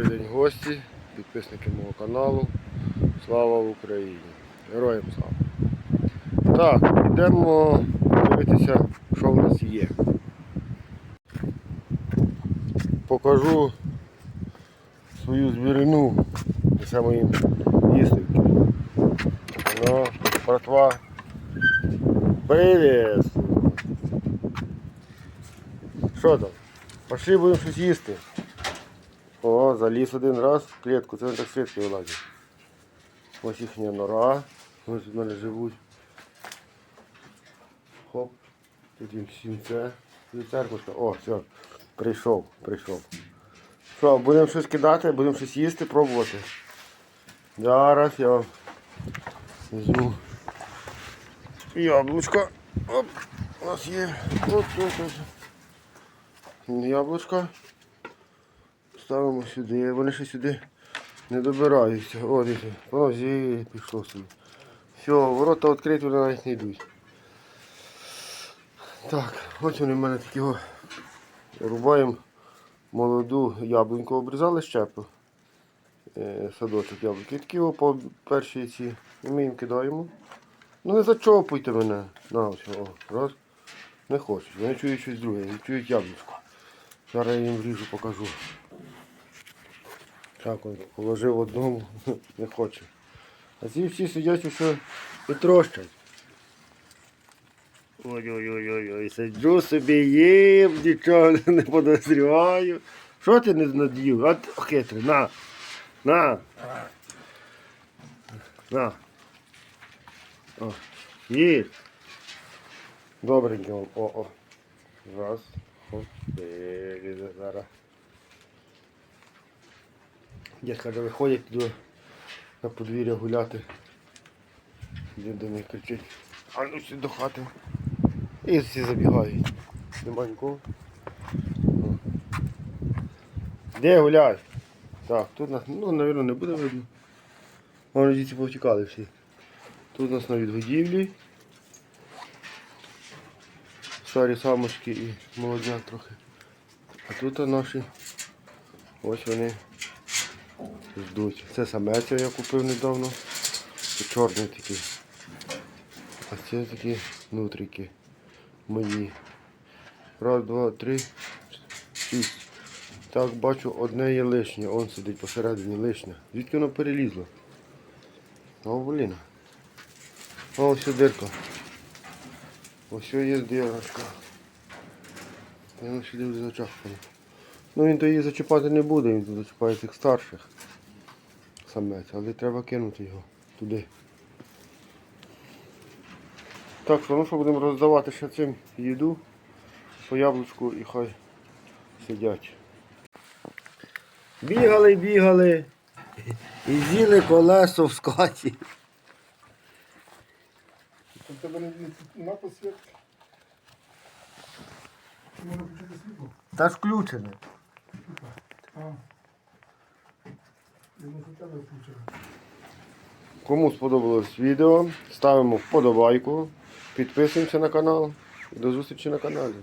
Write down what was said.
Добрий день гості, підписники мого каналу. Слава Україні! Героям слава! Так, йдемо дивитися, що в нас є. Покажу свою звірину, саме їм їстивки. Ну, братва. Привіт! Що там? Пошли будемо щось їсти. О, заліз один раз в клітку, це вони так свідки вилазять. Ось їхня нора. Ось в мене живуть. Хоп. Тут їм сінце. Тут церквушка. О, все. Прийшов, прийшов. Що, будемо щось кидати, будемо щось їсти, пробувати. Зараз я вам візьму яблучко. Оп, у нас є. Оп, оп, оп. Яблучко. Ставимо сюди, вони ще сюди не добираються. О, дивіться, воно зі пішло собі. Все, ворота відкриті, вони навіть не йдуть. Так, ось вони в мене такі. Рубаємо молоду яблуньку, обрізали щепу. Е, садочок яблуки. Такі о, по першій ці. І ми їм кидаємо. Ну не зачопуйте мене. На, ось, о, раз. Не хочуть. Вони чують щось друге, чують яблучко. Зараз я їм вріжу, покажу. Так, он положив одному, не хоче. А ці всі сидять усе і трощать. Ой-ой-ой, сиджу собі їм, нічого не подозріваю. Що ти не над'їв? От хитрий, на. На. На. О, їж. Добренько. О, о. Раз. Хоп. Зараз. Дід каже, виходять туди на подвір'я гуляти. Дід до них кричить. А ну сюди до хати. І всі забігають. Нема нікого. Де гуляй? Так, тут нас, ну, мабуть, не буде видно. Вони діти повтікали всі. Тут нас на відгодівлі. Старі самочки і молодняк трохи. А тут наші ось вони ждуть. Це самеця я купив недавно. Це чорний такий. А це такі нутрики мої. Раз, два, три, шість. Так, бачу, одне є лишнє. Он сидить посередині лишнє. Звідки воно перелізло? О, блін. Ось дирка. Ось є дірочка. Я сюди вже зачахпано. Ну він то її зачіпати не буде, він тут зачіпає тих старших самець, але треба кинути його туди. Так що, ну що будемо роздавати ще цим їду по яблучку і хай сидять. Бігали, бігали і з'їли колесо в скаті. Та ж включене. А. Я не у тебе включено. Кому сподобалось відео, ставимо вподобайку, підписуємося на канал і до зустрічі на каналі.